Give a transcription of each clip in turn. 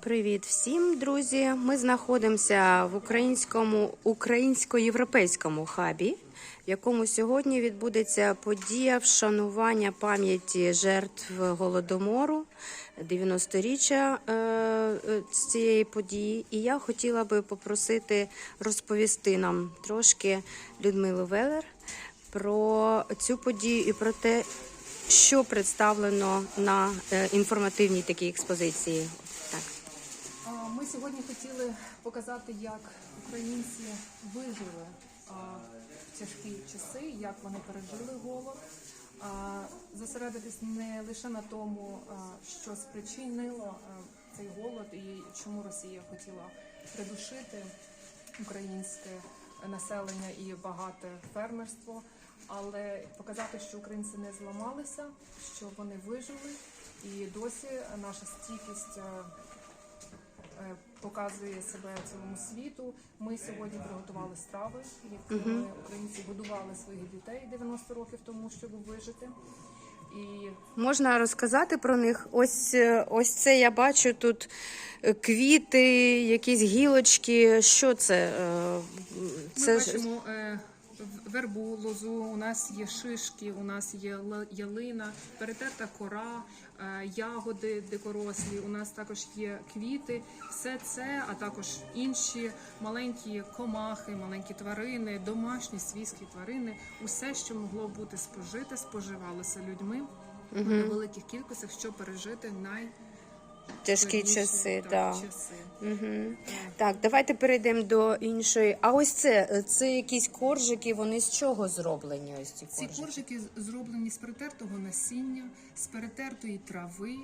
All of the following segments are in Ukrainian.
Привіт всім, друзі! Ми знаходимося в українському українсько-європейському хабі, в якому сьогодні відбудеться подія вшанування пам'яті жертв голодомору 90-річчя е, е, з цієї події. І я хотіла би попросити розповісти нам трошки Людмилу Велер про цю подію і про те, що представлено на е, інформативній такій експозиції. Ми сьогодні хотіли показати, як українці вижили в тяжкі часи, як вони пережили голод. Зосередитись не лише на тому, що спричинило цей голод і чому Росія хотіла придушити українське населення і багате фермерство, але показати, що українці не зламалися, що вони вижили, і досі наша стійкість. Е, е, показує себе цілому світу. Ми сьогодні приготували страви, якими українці годували своїх дітей 90 років тому, щоб вижити. І Можна розказати про них? Ось е, ось це я бачу тут е, квіти, якісь гілочки. Що це? Е, ми бачимо е, вербу, лозу, у нас є шишки, у нас є ялина, перетерта кора, е, ягоди дикорослі. У нас також є квіти. Все це, а також інші маленькі комахи, маленькі тварини, домашні свійські тварини. Усе, що могло бути спожите, споживалося людьми у невеликих кількостях, щоб пережити най Тяжкі часи, так, да. часи. Угу. Так, давайте перейдемо до іншої. А ось це, це якісь коржики, вони з чого зроблені? Ось ці Ці коржики? коржики зроблені з перетертого насіння, з перетертої трави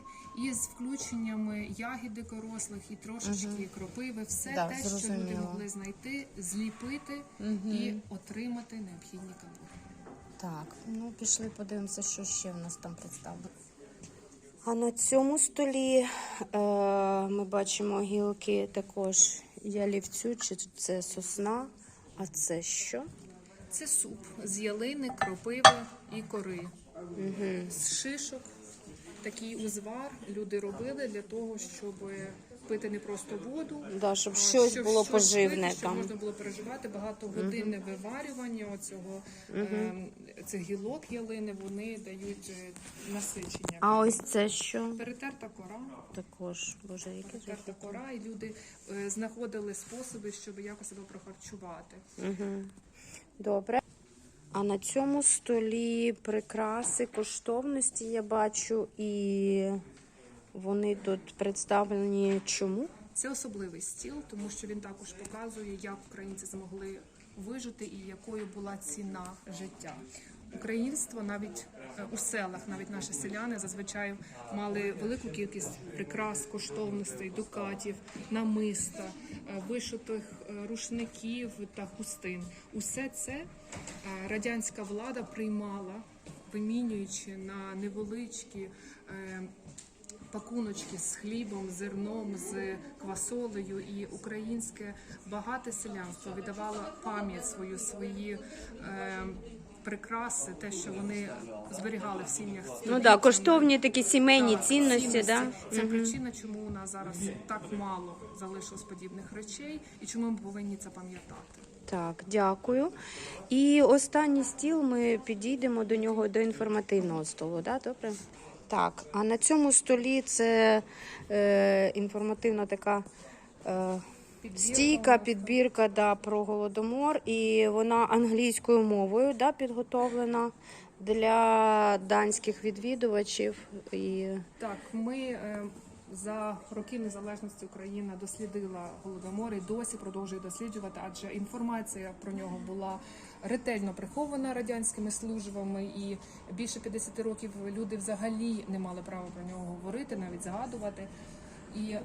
і з включеннями ягід дикорослих і трошечки кропиви. Все Да, те, що люди могли знайти, зліпити і отримати необхідні калорії. Так, ну пішли подивимося, що ще в нас там представлено. А на цьому столі е, ми бачимо гілки також ялівцю, чи це сосна, а це що? Це суп з ялини, кропиви і кори. З шишок. Такий узвар люди робили для того, щоб пити не просто воду, Да, щоб а щось було щось поживне пити, щоб можна було переживати багатогодинне виварювання оцього ем, цих гілок ялини. Вони дають е, насичення. А ось це що? Перетерта кора, Також, боже, яке перетерта кора, і люди е, знаходили способи, щоб якось себе прохарчувати. Добре. А на цьому столі прикраси, коштовності я бачу, і вони тут представлені чому? Це особливий стіл, тому що він також показує, як українці змогли вижити і якою була ціна життя. Українство навіть е, у селах, навіть наші селяни зазвичай мали велику кількість прикрас, коштовностей, дукатів, намиста, е, вишитих е, рушників та хустин. Усе це радянська влада приймала, вимінюючи на невеличкі. Пакуночки з хлібом, зерном, з квасолею, і українське багате селянство віддавало пам'ять свою, свої е, прикраси, те, що вони зберігали в сім'ях. Ну так, да, коштовні такі сімейні Так, цінності, да? Це причина, чому у нас зараз так мало залишилось подібних речей, і чому ми повинні це пам'ятати. Так, дякую. І останній стіл ми підійдемо до нього до інформативного столу, да? Добре? Так, а на цьому столі це е, інформативна така е, стійка, підбірка да, про голодомор, і вона англійською мовою да, підготовлена для данських відвідувачів. І Так, ми е, за роки незалежності Україна дослідила голодомор і досі продовжує досліджувати, адже інформація про нього була ретельно прихована радянськими службами, і більше 50 років люди взагалі не мали права про нього говорити, навіть згадувати. І е,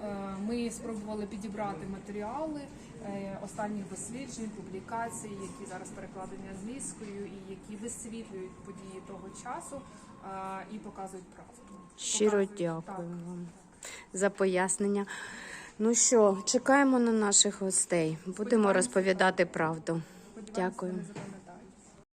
ми спробували підібрати матеріали е, останніх досліджень, публікацій, які зараз перекладені англійською, і які висвітлюють події того часу е, і показують правду. щиро Показують- дякую вам за пояснення. Ну що, чекаємо на наших гостей. Будемо розповідати правду. Дякую.